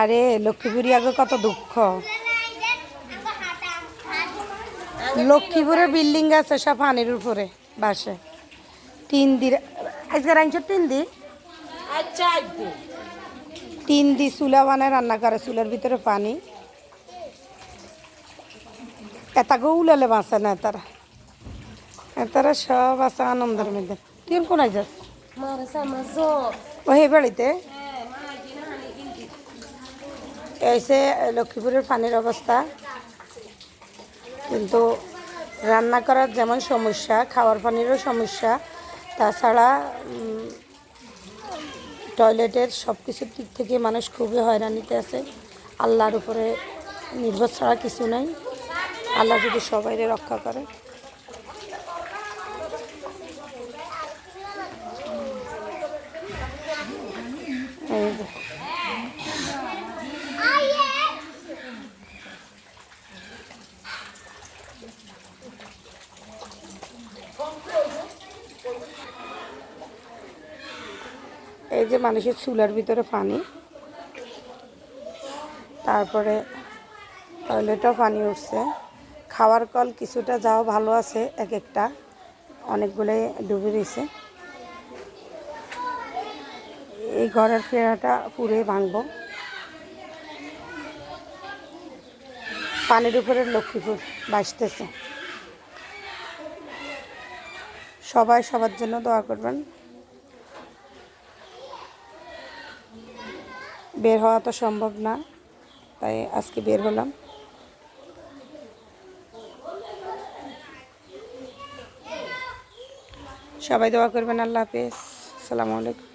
আরে লক্ষ্মীপুরি আগে কত দুঃখ। লক্ষ্মীপুরে বিল্ডিং আছে সব পানির উপরে বাসে। তিন দি আজকে রাঁধছ তিন দি? আচ্ছা তিন দি চুলা বানায় রান্না করে চুলার ভিতরে পানি। এটাকেও উলালে বাঁচে না তারা। তারা সব আছে আনন্দের মধ্যে। তুই কোনায় যাস ও হে বাড়িতে? এসে লক্ষ্মীপুরের পানির অবস্থা। কিন্তু রান্না করার যেমন সমস্যা, খাওয়ার পানিরও সমস্যা, তাছাড়া টয়লেটের সব কিছুর দিক থেকে মানুষ খুবই হয়রানিতে আছে। আল্লাহর উপরে নির্ভর ছাড়া কিছু নাই। আল্লাহ যদি সবাইরে রক্ষা করে। এই এই যে মানুষের চুলার ভিতরে পানি। তারপরে টয়লেটেও পানি উঠছে। খাওয়ার কল কিছুটা যাও ভালো আছে, এক একটা। অনেকগুলোই ডুবে রয়েছে। এই ঘরের ফেরাটা পুরে ভাঙবো। পানির উপরে লক্ষ্মীপুর বাসতেছে। সবাই সবার জন্য দোয়া করবেন। বের হওয়া তো সম্ভব না, তাই আজকে বের হলাম। সবাই দোয়া করবেন, আল্লাহ হাফেজ। আসসালামু আলাইকুম।